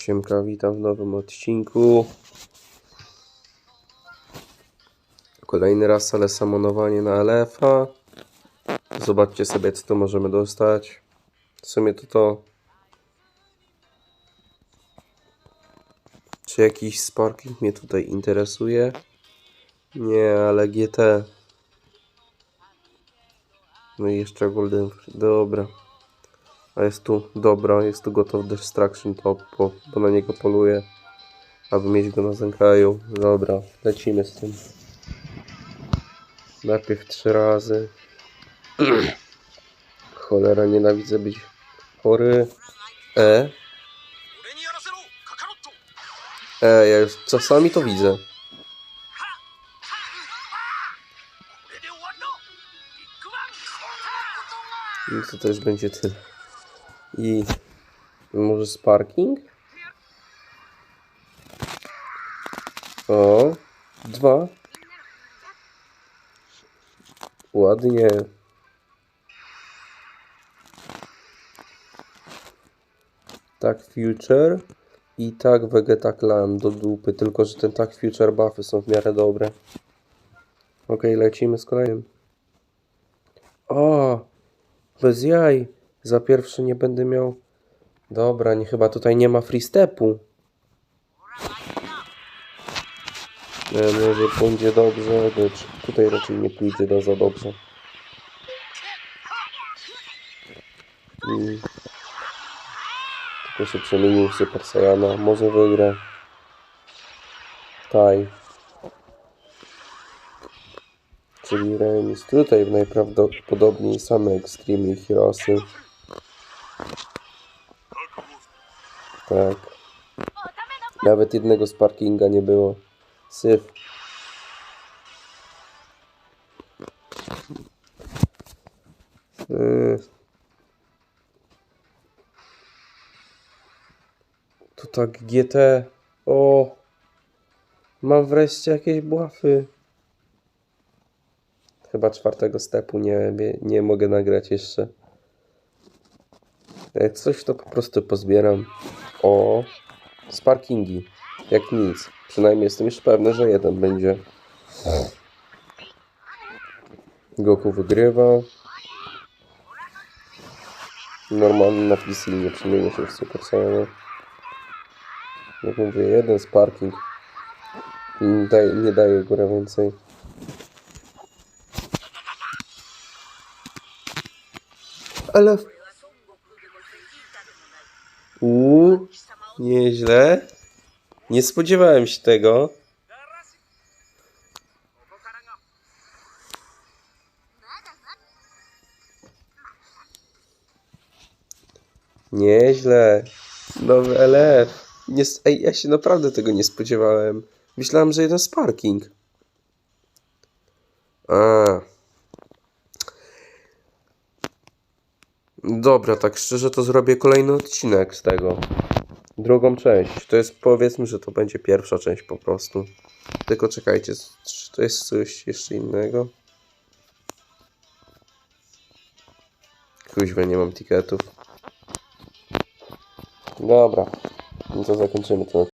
Siemka, witam w nowym odcinku. Kolejny raz, ale samonowanie na LF-a. Zobaczcie sobie, co tu możemy dostać. W sumie to to... Czy jakiś sparking mnie tutaj interesuje? Nie, ale GT. No i jeszcze Golden... Dobra. A jest tu, dobra, jest tu Gotow Destruction Top, bo, bo na niego poluje, aby mieć go na zękaju. Dobra, lecimy z tym. Najpierw trzy razy. Cholera, nienawidzę być chory. E. E, ja już czasami to widzę. I to też będzie tyle. I może Sparking? O, dwa. Ładnie. Tak Future i tak Vegeta Clan do dupy, tylko że ten tak Future buffy są w miarę dobre. Ok, lecimy z kolejnym. O! Bez jaj. Za pierwszy nie będę miał. Dobra, nie, chyba tutaj nie ma free stepu. Nie, może pójdzie dobrze, lecz tutaj raczej nie pójdzie do za dobrze. Mm. Tylko się przemienił w Super Saiyana. Może wygra. Taj. Czyli remis. Tutaj najprawdopodobniej same Extreme Heroesy. Tak. Nawet jednego Sparkinga nie było. Syf. Yy. To tak GT. O! Mam wreszcie jakieś błafy. Chyba czwartego stepu nie, nie mogę nagrać jeszcze. Jak coś, to po prostu pozbieram. O, sparkingi. Jak nic. Przynajmniej jestem już pewny, że jeden będzie. Goku wygrywa. Normalny na PC nie przemienia się w Super Saiyana. Jak mówię, jeden sparking. Nie daje, nie daje góra więcej. Ale... Uuu, nieźle. Nie spodziewałem się tego. Nieźle. Nowy LF. Nie, ej, ja się naprawdę tego nie spodziewałem. Myślałem, że jeden sparking. A. Dobra, tak szczerze to zrobię kolejny odcinek z tego. Drugą część. To jest powiedzmy, że to będzie pierwsza część po prostu. Tylko czekajcie, czy to jest coś jeszcze innego? Kuźwa, nie mam tiketów. Dobra, no to zakończymy ten